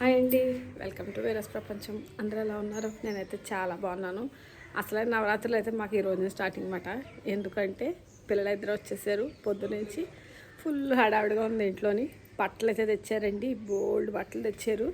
Hi అండి. Welcome to వేరస్ ప్రపంచం. అందరూ ఎలా ఉన్నారు? నేనైతే చాలా బాగున్నాను. అసలే నవరాత్రులు అయితే మాకు ఈ రోజున స్టార్టింగ్ అనమాట ఎందుకంటే పిల్లలు ఇద్దరు వచ్చేసారు పొద్దునుంచి ఫుల్ హడావిడిగా ఉంది ఇంట్లోని. బట్టలు అయితే తెచ్చారండి. బోల్డ్ బట్టలు తెచ్చారు.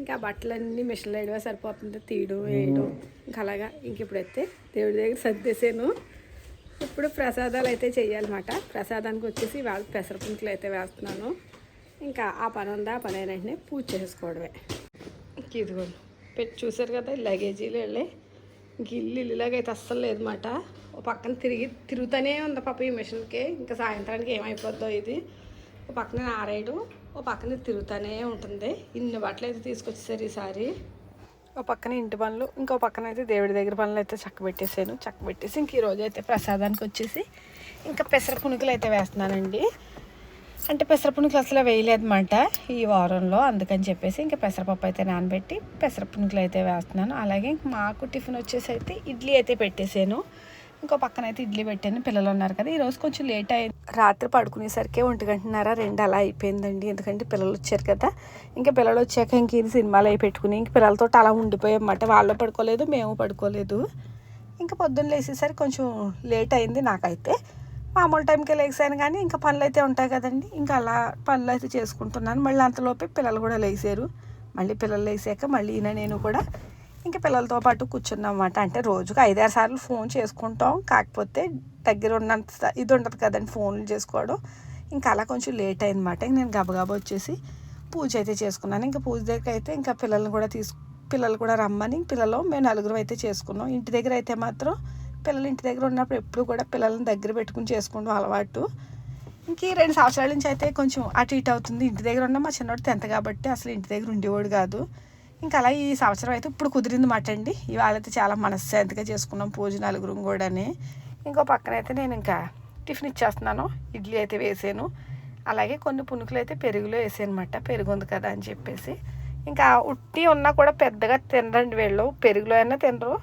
ఇంకా ఆ బట్టలన్నీ మిషన్లో వేయడమే సరిపోతుంది. తీయడం వేయడం. ఇంకా అలాగా. ఇంక ఇప్పుడైతే దేవుడి దగ్గర సర్దేశాను. ఇప్పుడు ప్రసాదాలు అయితే చేయాలన్నమాట ప్రసాదానికి వచ్చేసి వాళ్ళ పెసరపుంకులు అయితే వేస్తున్నాను. ఇంకా ఆ పని ఉందా ఆ పని అయిన వెంటనే పూజ చేసుకోవడమే. ఇంక ఇదిగోండి. పెట్టి చూసారు కదా లగేజీలు వెళ్ళి? ఇంక ఇల్లు ఇల్లులాగైతే అస్సలు లేదన్నమాట. ఓ పక్కన తిరిగి తిరుగుతూనే ఉంది పాప ఈ మిషన్కి. ఇంకా సాయంత్రానికి ఏమైపోద్దో ఇది. ఓ పక్కన ఆరేయడం ఓ పక్కన తిరుగుతూనే ఉంటుంది. ఇన్ని బట్టలు అయితే తీసుకొచ్చేసారు ఈసారి. ఓ పక్కన ఇంటి పనులు ఇంకో పక్కన అయితే దేవుడి దగ్గర పనులు అయితే చక్క పెట్టేసాను. చక్క పెట్టేసి ఇంక ఈరోజు అయితే ప్రసాదానికి వచ్చేసి ఇంకా పెసర పునుకులు అయితే వేస్తున్నానండి. అంటే పెసరపునుకులు అసలు వేయలేదన్నమాట ఈ వారంలో. అందుకని చెప్పేసి ఇంకా పెసరపప్పు అయితే నానబెట్టి పెసరపునుకులు అయితే వేస్తున్నాను. అలాగే ఇంక మాకు టిఫిన్ వచ్చేసి అయితే ఇడ్లీ అయితే పెట్టేసాను ఇంకో పక్కన అయితే ఇడ్లీ పెట్టాను. పిల్లలు ఉన్నారు కదా ఈరోజు కొంచెం లేట్ అయింది. రాత్రి పడుకునేసరికి ఒంటి గంటన్నర రెండు అలా అయిపోయిందండి. ఎందుకంటే పిల్లలు వచ్చారు కదా. ఇంకా పిల్లలు వచ్చాక ఇంక ఇది సినిమాలు అవి పెట్టుకుని ఇంక పిల్లలతో అలా ఉండిపోయామన్నమాట వాళ్ళు పడుకోలేదు మేము పడుకోలేదు. ఇంకా పొద్దున్న లేసేసరికి కొంచెం లేట్ అయింది నాకైతే. మామూలు టైంకి లేచాను కానీ ఇంకా పనులు అయితే ఉంటాయి కదండి. ఇంకా అలా పనులు అయితే చేసుకుంటున్నాను. మళ్ళీ అంతలోపే పిల్లలు కూడా లేచారు. మళ్ళీ పిల్లలు లేచాక మళ్ళీ ఈయన నేను కూడా ఇంకా పిల్లలతో పాటు కూర్చున్నాం అన్నమాట అంటే రోజుకు ఐదారు సార్లు ఫోన్ చేసుకుంటాం. కాకపోతే దగ్గర ఉన్నంత ఇది ఉండదు కదండి ఫోన్లు చేసుకోవడం. ఇంకా అలా కొంచెం లేట్ అయిందన్నమాట. నేను గబగబా వచ్చేసి పూజ అయితే చేసుకున్నాను. ఇంకా పూజ దగ్గర అయితే ఇంకా పిల్లల్ని కూడా తీసుకు పిల్లలు కూడా రమ్మని పిల్లలు మేము నలుగురు అయితే చేసుకున్నాం. ఇంటి దగ్గర అయితే మాత్రం పిల్లలు ఇంటి దగ్గర ఉన్నప్పుడు ఎప్పుడు కూడా పిల్లల్ని దగ్గర పెట్టుకుని చేసుకుంటాం అలవాటు. ఇంక ఈ రెండు సంవత్సరాల నుంచి అయితే కొంచెం అటు ఇటు అవుతుంది. ఇంటి దగ్గర ఉన్న మా చిన్నోడు టెన్త్ కాబట్టి అసలు ఇంటి దగ్గర ఉండేవాడు కాదు. ఇంకా అలా ఈ సంవత్సరం అయితే ఇప్పుడు కుదిరింది మాట అండి. ఇవాళ అయితే చాలా మనశ్శాంతిగా చేసుకున్నాం పూజ నలుగురు కూడాని. ఇంకో పక్కన అయితే నేను ఇంకా టిఫిన్ ఇచ్చేస్తున్నాను. ఇడ్లీ అయితే వేసాను. అలాగే కొన్ని పునుకులు అయితే పెరుగులో వేసాను పెరుగు ఉంది కదా అని చెప్పేసి. ఇంకా ఉట్టి ఉన్నా కూడా పెద్దగా తినరండి వీళ్ళు. పెరుగులో అయినా తినరు.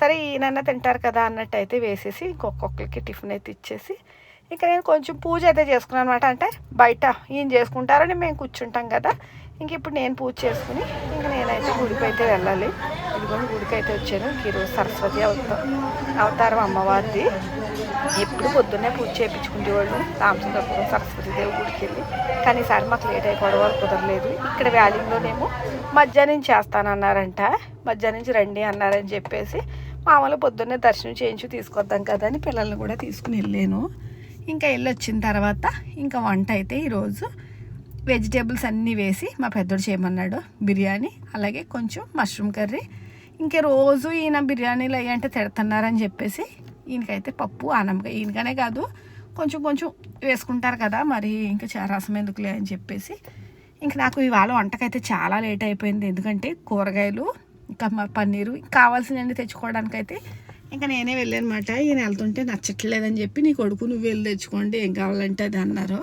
సరే ఈయనన్నా తింటారు కదా అన్నట్టు అయితే వేసేసి ఇంకొక్కొక్కరికి టిఫిన్ అయితే ఇచ్చేసి ఇంకా నేను కొంచెం పూజ అయితే చేసుకున్నాను అనమాట అంటే బయట ఈయన చేసుకుంటారని మేము కూర్చుంటాం కదా. ఇంక ఇప్పుడు నేను పూజ చేసుకుని ఇంక నేనైతే గుడికి అయితే వెళ్ళాలి. ఇదిగోని గుడికి అయితే వచ్చాను. ఈరోజు సరస్వతి అవతారం అవతారం అమ్మవారిది. ఎప్పుడు పొద్దున్నే పూజ చేయించుకునేవాళ్ళు. రామచంద్రపురం సరస్వతి దేవి గుడికి వెళ్ళి. కానీ ఈసారి మాకు లేట్ అయిపోవడం వరకు కుదరలేదు. ఇక్కడ వ్యాలీలోనేమో మధ్యాహ్నం చేస్తానన్నారంట. మధ్యాహ్నం నుంచి రండి అన్నారని చెప్పేసి మామూలు పొద్దున్నే దర్శనం చేయించి తీసుకొద్దాం కదా అని పిల్లల్ని కూడా తీసుకుని వెళ్ళాను. ఇంకా వెళ్ళి వచ్చిన తర్వాత ఇంకా వంట అయితే ఈరోజు వెజిటేబుల్స్ అన్నీ వేసి మా పెద్దోడు చేయమన్నాడు. బిర్యానీ అలాగే కొంచెం మష్రూమ్ కర్రీ. ఇంకా రోజు ఈయన బిర్యానీలు అయ్యి అంటే తిడుతున్నారని చెప్పేసి ఈయనకైతే పప్పు ఆనమ్మకాయ ఈయనకనే కాదు కొంచెం కొంచెం వేసుకుంటారు కదా మరి ఇంకా రసం ఎందుకులే అని చెప్పేసి. ఇంక నాకు ఇవాళ వంటకైతే చాలా లేట్ అయిపోయింది. ఎందుకంటే కూరగాయలు ఇంకా మా పన్నీరు తెచ్చుకోవడానికి తెచ్చుకోవడానికైతే ఇంకా నేనే వెళ్ళానమాట. ఈయన వెళ్తుంటే నచ్చట్లేదని చెప్పి నీ కొడుకు నువ్వు వెళ్ళి తెచ్చుకోండి ఏం కావాలంటే అది అన్నారు.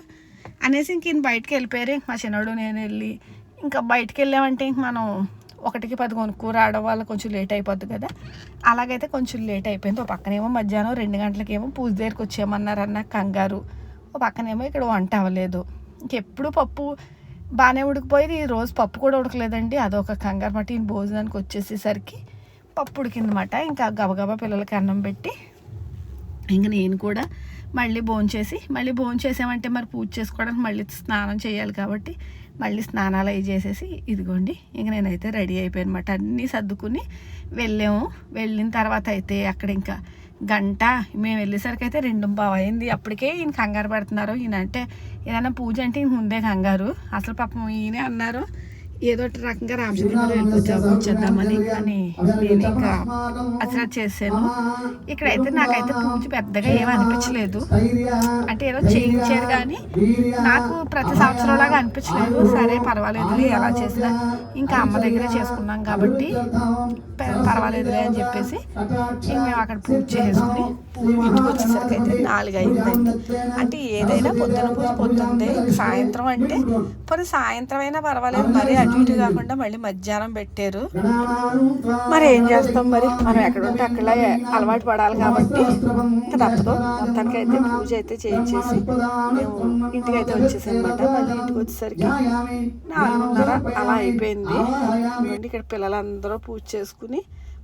అనేసి ఇంక ఈయన బయటకు వెళ్ళిపోయారు. ఇంక మా చిన్నోడు నేను వెళ్ళి ఇంకా బయటకు వెళ్ళామంటే ఇంక మనం ఒకటికి పది కొనుక్కు రావడం వల్ల కొంచెం లేట్ అయిపోద్ది కదా. అలాగైతే కొంచెం లేట్ అయిపోయింది. ఓ పక్కనేమో మధ్యాహ్నం రెండు గంటలకేమో పూజ దగ్గరికి వచ్చేయమన్నారు అన్న కంగారు. ఒక పక్కనేమో ఇక్కడ వంట అవ్వలేదు. ఇంకెప్పుడు పప్పు బాగానే ఉడికిపోయేది. ఈ రోజు పప్పు కూడా ఉడకలేదండి. అదొక కంగారు. మట్టి ఈయన భోజనానికి వచ్చేసేసరికి పప్పు ఉడికిందన్నమాట ఇంకా గబగబా పిల్లలకి అన్నం పెట్టి ఇంక నేను కూడా మళ్ళీ భోంచేసి మళ్ళీ భోంచేసామంటే మరి పూజ చేసుకోవడానికి మళ్ళీ స్నానం చేయాలి కాబట్టి మళ్ళీ స్నానాలు అవి చేసేసి ఇదిగోండి ఇంక నేనైతే రెడీ అయిపోయానమాట. అన్నీ సర్దుకుని వెళ్ళాము. వెళ్ళిన తర్వాత అయితే అక్కడ ఇంకా గంట మేము వెళ్ళేసరికి అయితే రెండు బావ అయింది. అప్పటికే ఈయన కంగారు పెడుతున్నారు. ఈయన అంటే ఏదైనా పూజ అంటే ఈయన ముందే కంగారు. అసలు పాపం ఈయనే అన్నారు. ఏదో ఒక రకంగా రామచంద్రపురం వచ్చేద్దామని అని నేను ఇంకా అసలు చేశాను. ఇక్కడైతే నాకైతే పూజ పెద్దగా ఏమీ అనిపించలేదు. అంటే ఏదో చేయించారు కానీ నాకు ప్రతి సంవత్సరం లాగా అనిపించలేదు. సరే పర్వాలేదులే ఎలా చేసినా ఇంకా అమ్మ దగ్గర చేసుకున్నాం కాబట్టి ప- పర్వాలేదులే అని చెప్పేసి ఇంక మేము అక్కడ పూజ చేసుకుని పూజ ఇంటికి వచ్చేసరికి అయితే నాలుగు అయిందండి అంటే ఏదైనా పొద్దున పూజ పొద్దుందే సాయంత్రం అంటే పోనీ సాయంత్రం అయినా పర్వాలేదు మరి అటు ఇటు కాకుండా మళ్ళీ మధ్యాహ్నం పెట్టారు. మరి ఏం చేస్తాం మరి? మనం ఎక్కడ ఉంటే అక్కడ అలవాటు పడాలి కాబట్టి తప్పదు. మొత్తానికి అయితే పూజ అయితే చేయించేసి మేము ఇంటికి అయితే వచ్చేసాం అనమాట మళ్ళీ ఇంటికి వచ్చేసరికి నాలుగున్నర అలా అయిపోయింది. ఇక్కడ పిల్లలందరూ పూజ చేసుకుని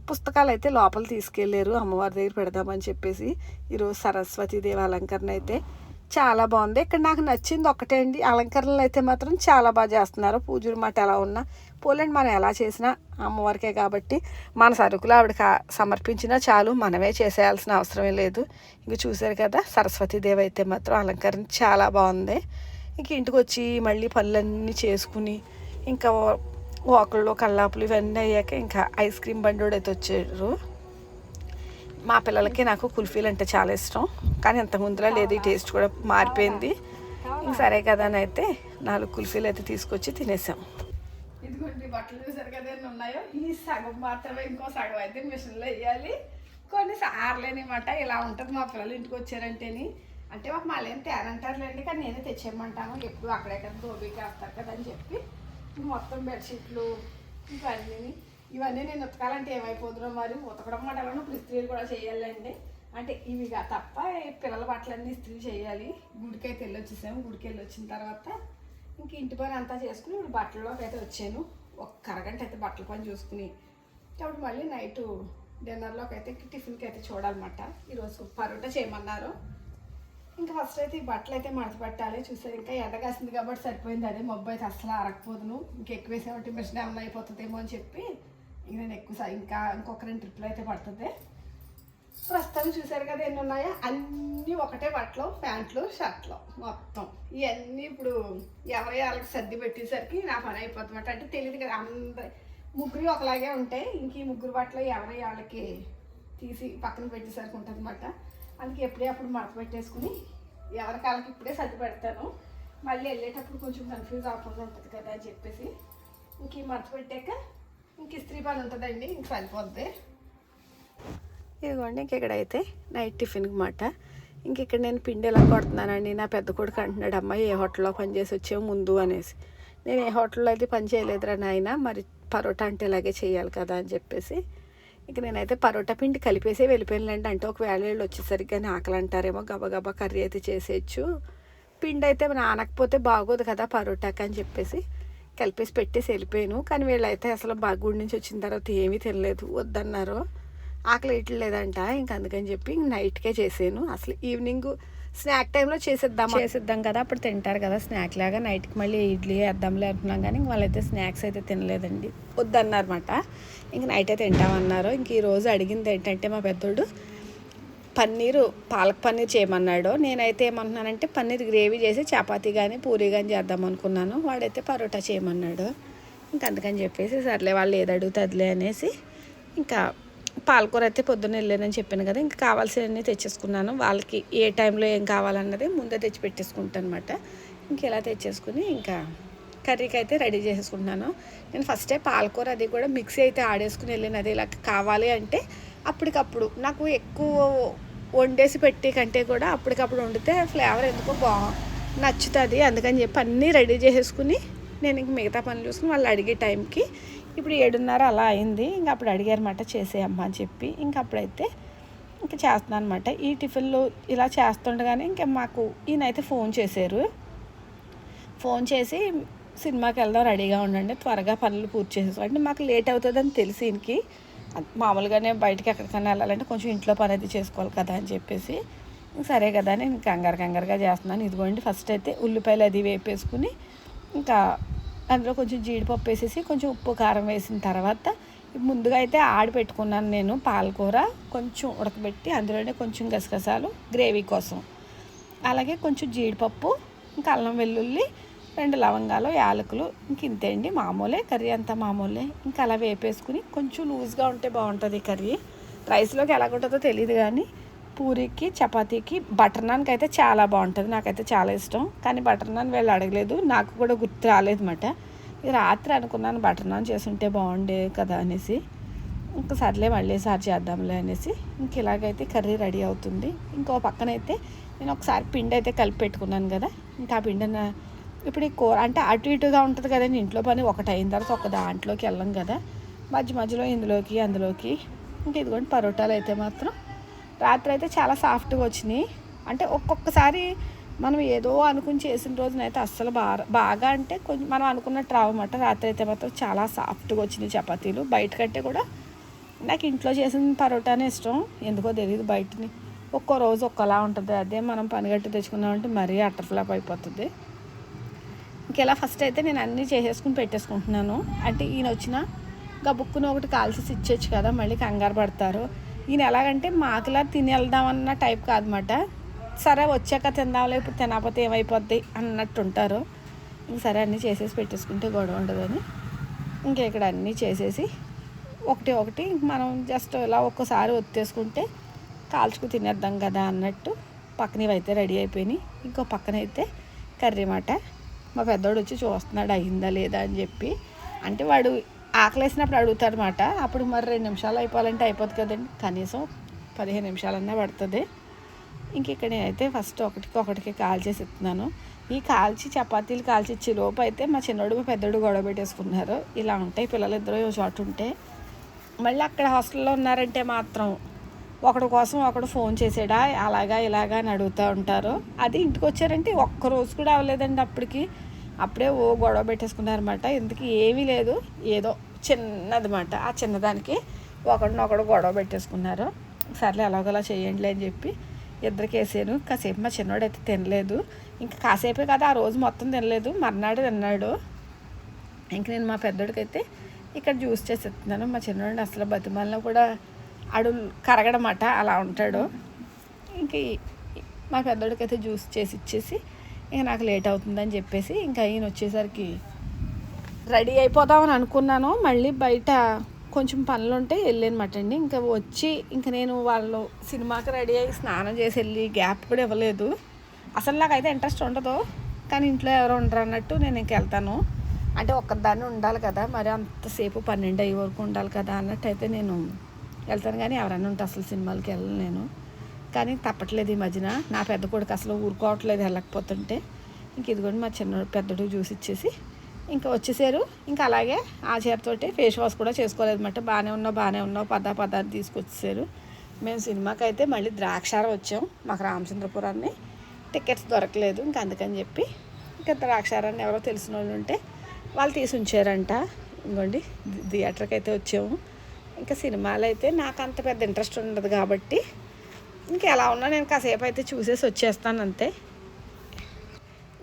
పుస్తకాలు అయితే లోపల తీసుకెళ్ళారు అమ్మవారి దగ్గర పెడదామని చెప్పేసి ఈరోజు సరస్వతీదేవి అలంకరణ అయితే చాలా బాగుంది. ఇక్కడ నాకు నచ్చింది ఒకటే అండి. అలంకరణలు అయితే మాత్రం చాలా బాగా చేస్తున్నారు. పూజలు మాట ఎలా ఉన్నా పోలేండి మనం ఎలా చేసినా అమ్మవారికే కాబట్టి మన సరుకులు ఆవిడకి సమర్పించినా చాలు మనమే చేసేయాల్సిన అవసరమే లేదు. ఇంక చూసారు కదా సరస్వతీదేవి అయితే మాత్రం అలంకరణ చాలా బాగుంది. ఇంక ఇంటికి వచ్చి మళ్ళీ పనులన్నీ చేసుకుని ఇంకా ఓకళ్ళు కల్లాపులు ఇవన్నీ అయ్యాక ఇంకా ఐస్ క్రీమ్ బండోడు అయితే వచ్చారు మా పిల్లలకి నాకు కుల్ఫీలు అంటే చాలా ఇష్టం. కానీ అంత ముందులా లేదు ఈ టేస్ట్ కూడా మారిపోయింది. సరే కదా అని అయితే నాలుగు కుల్ఫీలు అయితే తీసుకొచ్చి తినేసాం. ఇదిగోండి బట్టలు చూసారు కదా ఎన్ని ఉన్నాయో? ఈ సగం మాత్రమే ఇంకో సగం అయితే మిషన్లో వేయాలి. కొన్ని సార్లేనమాట ఇలా ఉంటుంది మా పిల్లలు ఇంటికి వచ్చారంటేని. అంటే మాకు మళ్ళీ ఏం తేనంటారులేండి కానీ నేనే తెచ్చేయమంటాను. ఎప్పుడు అక్కడెక్కడ దోబీకి వేస్తారు కదా అని చెప్పి. మొత్తం బెడ్షీట్లు ఇవన్నీ. ఇవన్నీ నేను ఉతకాలంటే ఏమైపోతుందో మరి ఉతకడం మాటలను ఇస్త్రీలు కూడా చేయాలండి. అంటే ఇవిగా తప్ప పిల్లల బట్టలన్నీ ఇస్త్రీ చేయాలి. గుడికి అయితే వెళ్ళి వచ్చేసాము గుడికి వెళ్ళి వచ్చిన తర్వాత ఇంక ఇంటి పని అంతా చేసుకుని ఇప్పుడు బట్టల్లోకి అయితే వచ్చాను. ఒక్క అరగంట అయితే బట్టల పని చూసుకుని కాబట్టి మళ్ళీ నైట్ డిన్నర్లోకి అయితే టిఫిన్కి అయితే చూడాలన్నమాట. ఈరోజు పరోటా చేయమన్నారు. ఇంకా ఫస్ట్ అయితే ఈ బట్టలు అయితే మడత పెట్టాలి. చూసారు ఇంకా ఎండగాసింది కాబట్టి సరిపోయింది. అదే మబ్బు అయితే అసలు అరకపోదును ఇంకా ఎక్కువ మిషన్ ఏమన్నా అయిపోతుందేమో అని చెప్పి ఇంకా నేను ఎక్కువ ఇంకా ఇంకొక రెండు ట్రిప్లు అయితే పడుతుంది. ప్రస్తుతం చూసారు కదా ఎన్ని ఉన్నాయో? అన్నీ ఒకటే బట్టలు ప్యాంట్లు షర్ట్లు మొత్తం. ఇవన్నీ ఇప్పుడు ఎవరి వాళ్ళకి సర్ది పెట్టేసరికి నా పని అయిపోతుంది అంటే తెలియదు కదా అందరి ముగ్గురు ఒకలాగే ఉంటాయి ఇంక ఈ ముగ్గురు బట్టలు ఎవరి వాళ్ళకి తీసి పక్కన పెట్టేసరికి ఉంటుంది అనమాట అందుకే ఎప్పుడే అప్పుడు మడత పెట్టేసుకుని ఎవరి కాళ్ళకి ఇప్పుడే సర్ది పెడతాను. మళ్ళీ వెళ్ళేటప్పుడు కొంచెం కన్ఫ్యూజ్ అవ్వకుండా ఉంటుంది కదా అని చెప్పేసి. ఇంక ఈ మడత పెట్టాక ఇంక ఇస్త్రీ పని ఉంటుందండి ఇంక సరిపోద్ది. ఇదిగోండి ఇంక ఇక్కడైతే నైట్ టిఫిన్ మాట. ఇంక ఇక్కడ నేను పిండి ఎలా కొడుతున్నానండి నా పెద్ద కొడుకు అంటున్నాడు అమ్మాయి ఏ హోటల్లో పనిచేసి వచ్చావు ముందు? అనేసి. నేను ఏ హోటల్లో అయితే పని చేయలేదురా నాయన మరి పరోటా అంటే ఇలాగే చేయాలి కదా అని చెప్పేసి. ఇక నేనైతే పరోటా పిండి కలిపేసి వెళ్ళిపోయానులేండి. అంటే ఒకవేళ వీళ్ళు వచ్చేసరికి కానీ ఆకలి అంటారేమో గబగబా కర్రీ అయితే చేసేయచ్చు. పిండి అయితే నానకపోతే బాగోదు కదా పరోటాకి అని చెప్పేసి. కలిపేసి పెట్టేసి వెళ్ళిపోయాను. కానీ వీళ్ళైతే అసలు బాగా గుడి నుంచి వచ్చిన తర్వాత ఏమీ తినలేదు. వద్దన్నారు. ఆకలి ఇట్లేదంట ఇంక అందుకని చెప్పి ఇంక నైట్కే చేసాను. అసలు ఈవినింగ్ స్నాక్ టైంలో చేసేద్దాం చేసేద్దాం కదా. అప్పుడు తింటారు కదా స్నాక్ లాగా. నైట్కి మళ్ళీ ఇడ్లీ వేద్దాంలే అనుకున్నాం కానీ ఇంక వాళ్ళైతే స్నాక్స్ అయితే తినలేదండి. వద్దన్నారన్నమాట. ఇంక నైట్ అయితే తింటామన్నారు. ఇంక ఈరోజు అడిగింది ఏంటంటే మా పెద్దోడు పన్నీరు పాలక్ పన్నీర్ చేయమన్నాడు నేనైతే ఏమంటున్నానంటే పన్నీర్ గ్రేవీ చేసి చపాతీ కానీ పూరీ కానీ చేద్దాం అనుకున్నాను. వాడైతే పరోటా చేయమన్నాడు. ఇంకా అందుకని చెప్పేసి సర్లే వాళ్ళు ఏది అడుగుతుందిలే అనేసి ఇంకా పాలకూర అయితే పొద్దున్న వెళ్ళానని చెప్పాను కదా ఇంకా కావాల్సినవన్నీ తెచ్చేసుకున్నాను. వాళ్ళకి ఏ టైంలో ఏం కావాలన్నది ముందే తెచ్చి పెట్టేసుకుంటాను అనమాట ఇంకెలా తెచ్చేసుకుని ఇంకా కర్రీకి అయితే రెడీ చేసేసుకుంటున్నాను. నేను ఫస్టే పాలకూర అది కూడా మిక్సీ అయితే ఆడేసుకుని వెళ్ళాను అది ఇలా కావాలి అంటే అప్పటికప్పుడు నాకు ఎక్కువ వండేసి పెట్టే కంటే కూడా అప్పటికప్పుడు వండితే ఫ్లేవర్ ఎందుకో బా నచ్చుతుంది. అందుకని చెప్పి అన్నీ రెడీ చేసేసుకుని నేను ఇంక మిగతా పనులు చూసుకుని వాళ్ళు అడిగే టైంకి ఇప్పుడు ఏడున్నర అలా అయింది. ఇంక అప్పుడు అడిగారన్నమాట చేసేయమ్మా అని చెప్పి. ఇంక అప్పుడైతే ఇంకా చేస్తున్నాను అనమాట ఈ టిఫిన్లు ఇలా చేస్తుండగానే ఇంకా మాకు ఈయనైతే ఫోన్ చేశారు. ఫోన్ చేసి సినిమాకి వెళ్దాం రెడీగా ఉండండి త్వరగా పనులు పూర్తి చేసేసి అంటే మాకు లేట్ అవుతుందని తెలిసి ఈయనకి మామూలుగానే బయటకి ఎక్కడికైనా వెళ్ళాలంటే కొంచెం ఇంట్లో పని అది చేసుకోవాలి కదా అని చెప్పేసి సరే కదా నేను కంగారు కంగారుగా చేస్తున్నాను. ఇదిగోండి ఫస్ట్ అయితే ఉల్లిపాయలు అది వేపేసుకుని ఇంకా అందులో కొంచెం జీడిపప్పు వేసేసి కొంచెం ఉప్పు కారం వేసిన తర్వాత ముందుగా అయితే ఆడి పెట్టుకున్నాను నేను పాలకూర కొంచెం ఉడకబెట్టి అందులోనే కొంచెం గసగసాలు గ్రేవీ కోసం. అలాగే కొంచెం జీడిపప్పు ఇంకా అల్లం వెల్లుల్లి రెండు లవంగాలు యాలకులు ఇంక ఇంతే అండి. మామూలే కర్రీ అంతా మామూలే. ఇంకా అలా వేపేసుకుని కొంచెం లూజ్గా ఉంటే బాగుంటుంది కర్రీ. రైస్లోకి ఎలాగుంటుందో తెలియదు కానీ పూరికి చపాతీకి బటర్ నాన్కి అయితే చాలా బాగుంటుంది. నాకైతే చాలా ఇష్టం. కానీ బటర్ నాన్ వీళ్ళు అడగలేదు. నాకు కూడా గుర్తు రాలేదన్నమాట. రాత్రి అనుకున్నాను బటర్ నాన్ చేసుంటే బాగుండే కదా అనేసి. ఇంకా సర్లే మళ్ళీ సారి చేద్దాంలే అనేసి. ఇంక ఇలాగైతే కర్రీ రెడీ అవుతుంది. ఇంకో పక్కనైతే నేను ఒకసారి పిండి అయితే కలిపి పెట్టుకున్నాను కదా. ఇంకా ఆ పిండిని ఇప్పుడు ఈ కూర అంటే అటు ఇటుగా ఉంటుంది కదండి ఇంట్లో పని ఒకటి అయిన తర్వాత ఒక దాంట్లోకి వెళ్ళం కదా. మధ్య మధ్యలో ఇందులోకి అందులోకి. ఇంకా ఇదిగోండి పరోటాలు అయితే మాత్రం. రాత్రి అయితే చాలా సాఫ్ట్గా వచ్చినాయి. అంటే ఒక్కొక్కసారి మనం ఏదో అనుకుని చేసిన రోజునైతే అస్సలు బాగా బాగా అంటే కొంచెం మనం అనుకున్నట్టు రావన్నమాట రాత్రి అయితే మాత్రం చాలా సాఫ్ట్గా వచ్చినాయి చపాతీలు. బయట కంటే కూడా నాకు ఇంట్లో చేసిన పరోటానే ఇష్టం. ఎందుకో తెలియదు బయటని. ఒక్కో రోజు ఒక్కలా ఉంటుంది. అదే మనం పనిగట్టి తెచ్చుకున్నామంటే మరీ అట్టర్ అయిపోతుంది. అయిపోతుంది ఇంకెలా ఫస్ట్ అయితే నేను అన్నీ చేసేసుకుని పెట్టేసుకుంటున్నాను. అంటే ఈయన వచ్చిన గబుక్కుని ఒకటి కాల్చేసి ఇచ్చేచ్చు కదా మళ్ళీ కంగారు పడతారు. ఈయన ఎలాగంటే మాకులా తిని వెళ్దామన్న టైప్ కాదన్నమాట. సరే వచ్చాక తిందాంలే ఇప్పుడు తినకపోతే ఏమైపోద్ది అన్నట్టు ఉంటారు. ఇంక సరే అన్నీ చేసేసి పెట్టేసుకుంటే గొడవ ఉండదని ఇంకా ఇక్కడ అన్నీ చేసేసి ఒకటి ఒకటి మనం జస్ట్ ఇలా ఒక్కసారి ఒత్తేసుకుంటే కాల్చుకు తినేద్దాం కదా అన్నట్టు పక్కనవి అయితే రెడీ అయిపోయినాయి. ఇంకో పక్కన అయితే కర్రీ మాట. మా పెద్దోడు వచ్చి చూస్తున్నాడు అయిందా లేదా అని చెప్పి. అంటే వాడు ఆకలేసినప్పుడు అడుగుతాడనమాట అప్పుడు మరి రెండు నిమిషాలు అయిపోవాలంటే అయిపోద్ది కదండి. కనీసం పదిహేను నిమిషాలన్నా పడుతుంది. ఇంక ఇక్కడ నేనైతే ఫస్ట్ ఒకటికి ఒకటికి కాల్చేసి ఇస్తున్నాను ఈ కాల్చి చపాతీలు కాల్చి ఇచ్చే లోపు అయితే మా చిన్నోడు మా పెద్దోడు గొడవ పెట్టేసుకున్నారు ఇలా ఉంటాయి పిల్లలిద్దరూ చోటు ఉంటే. మళ్ళీ అక్కడ హాస్టల్లో ఉన్నారంటే మాత్రం ఒకడి కోసం ఒకడు ఫోన్ చేసాడా అలాగా ఇలాగా అని అడుగుతూ ఉంటారు. అది ఇంటికి వచ్చారంటే ఒక్క రోజు కూడా అవ్వలేదండి అప్పటికి. అప్పుడే ఓ గొడవ పెట్టేసుకున్నారన్నమాట. ఎందుకు ఏమీ లేదు. ఏదో చిన్నదన్నమాట. ఆ చిన్నదానికి ఒకడినొకడు గొడవ పెట్టేసుకున్నారు. సర్లే ఎలాగోలా చేయండిలే అని చెప్పి ఇద్దరికి వేసాను కాసేపు మా చిన్నోడు అయితే తినలేదు. ఇంకా కాసేపే కదా ఆ రోజు మొత్తం తినలేదు. మర్నాడు తిన్నాడు. ఇంక నేను మా పెద్దోడికైతే అయితే ఇక్కడ జ్యూస్ చేసి ఇస్తున్నాను మా చిన్నోడిని అసలు బతిమాలలో కూడా అడు కరగడమాట అలా ఉంటాడు. ఇంక మా పెద్దోడికైతే జ్యూస్ చేసి ఇచ్చేసి ఇక నాకు లేట్ అవుతుందని చెప్పేసి ఇంకా ఈయన వచ్చేసరికి రెడీ అయిపోదామని అనుకున్నాను. మళ్ళీ బయట కొంచెం పనులు ఉంటే వెళ్ళానమాటండి ఇంకా వచ్చి ఇంకా నేను వాళ్ళు సినిమాకి రెడీ అయ్యి స్నానం చేసి వెళ్ళి గ్యాప్ కూడా ఇవ్వలేదు. అసలు నాకైతే ఇంట్రెస్ట్ ఉండదు కానీ ఇంట్లో ఎవరు ఉండరు అన్నట్టు నేను ఇంక వెళ్తాను. అంటే ఒక్కదాన్ని ఉండాలి కదా మరి అంతసేపు పన్నెండు అయ్యే వరకు ఉండాలి కదా అన్నట్టు అయితే నేను వెళ్తాను. కానీ ఎవరైనా ఉంటే అసలు సినిమాలకి వెళ్ళను నేను. కానీ తప్పట్లేదు ఈ మధ్యన. నా పెద్ద కొడుకు అసలు ఊరుకోవట్లేదు వెళ్ళకపోతుంటే. ఇంక ఇదిగోండి మా చిన్న పెద్దడు జ్యూస్ ఇచ్చేసి ఇంకా వచ్చేసారు. ఇంకా అలాగే ఆ చేతితోటి ఫేస్ వాష్ కూడా చేసుకోలేదు అనమాట బాగానే ఉన్నావు బాగానే ఉన్నావు పదా పదా అని తీసుకొచ్చేసారు. మేము సినిమాకి అయితే మళ్ళీ ద్రాక్షారం వచ్చాం మాకు రామచంద్రపురాన్ని. టికెట్స్ దొరకలేదు ఇంకా అందుకని చెప్పి ఇంకా ద్రాక్షారాన్ని ఎవరో తెలిసిన వాళ్ళు ఉంటే వాళ్ళు తీసి ఉంచారంట. ఇంకోండి థియేటర్కి అయితే వచ్చాము. ఇంకా సినిమాలు అయితే నాకు అంత పెద్ద ఇంట్రెస్ట్ ఉండదు కాబట్టి ఇంకా ఎలా ఉన్నా నేను కాసేపు అయితే చూసేసి వచ్చేస్తాను అంతే.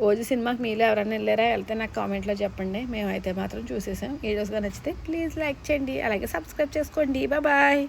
ఓజీ సినిమాకి మీలో ఎవరైనా వెళ్ళారా? వెళ్తే నాకు కామెంట్లో చెప్పండి. మేమైతే మాత్రం చూసేసాం. వీడియోస్గా నచ్చితే ప్లీజ్ లైక్ చేయండి. అలాగే సబ్స్క్రైబ్ చేసుకోండి. బాయ్.